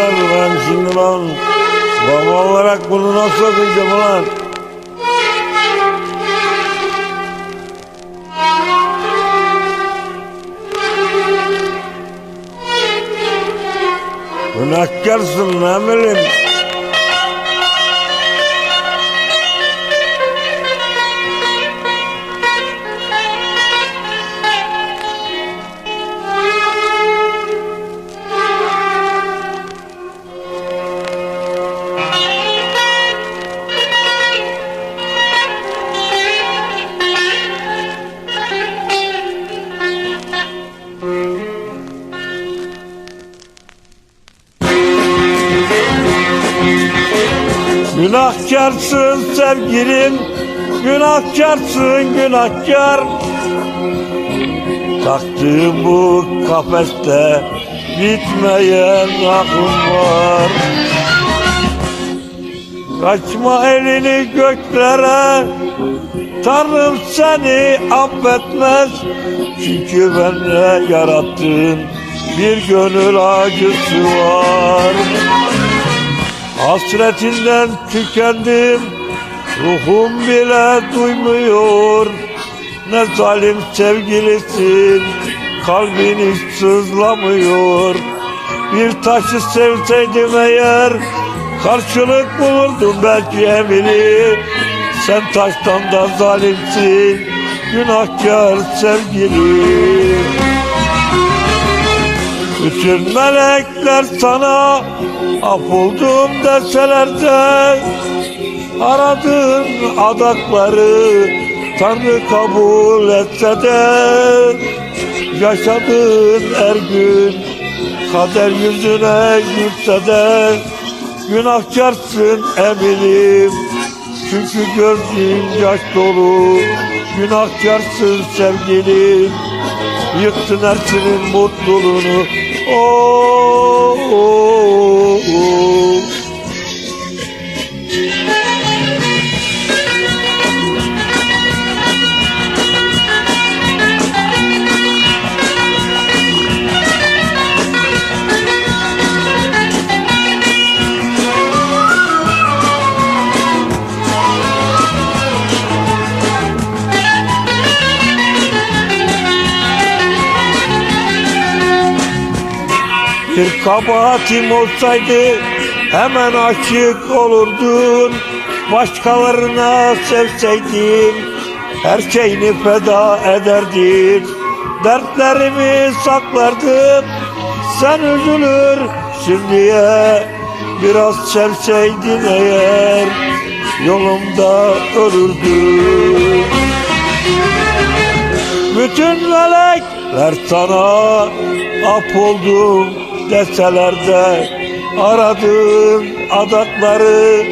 arkadaşlar ben şimdi lan baba olarak bunu nasıl okuyacağım lan? Günahkarsın ne bileyim. Günahkarsın sevgilim, günahkarsın günahkar. Taktığım bu kafeste bitmeyen aklım var. Kaçma elini göklere, Tanrım seni affetmez. Çünkü bende yarattığın bir gönül acısı var. Hasretinden tükendim Ruhum bile duymuyor. Ne zalim sevgilisin Kalbin hiç sızlamıyor. Bir taşı sevseydim eğer Karşılık bulurdum belki emini. Sen taştan da zalimsin Günahkar sevgilim bütün melekler sana af oldum deseler de Aradığın adakları Tanrı kabul etse de Yaşadığın her gün kader yüzüne gülse de Günahkarsın eminim. Çünkü gözün yaş dolu Günahkarsın sevgilim. Yıktın her mutluluğunu Oh, oh, oh. oh. Bir kabahatim olsaydı hemen aşık olurdun. Başkalarına sevseydin her şeyini feda ederdin. Dertlerimi saklardım sen üzülür şimdiye Biraz sevseydin eğer yolumda ölürdüm bütün melekler sana af oldum deseler de adakları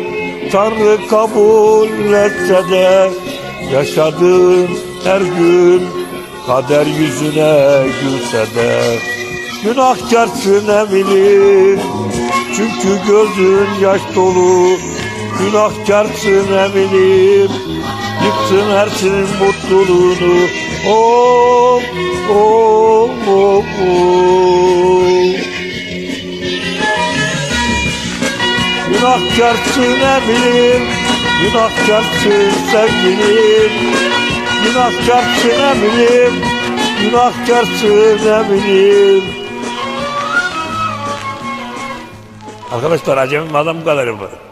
Tanrı kabul etse de yaşadığın her gün kader yüzüne gülse de. Günahkarsın eminim çünkü gözün yaş dolu. Günahkarsın eminim Yıktın her senin mutluluğunu. Oh, oh, oh, oh. Günahkarsın eminim Günahkarsın sevgilim Günahkarsın eminim Günahkarsın eminim Arkadaşlar acemim adam kadarı bu.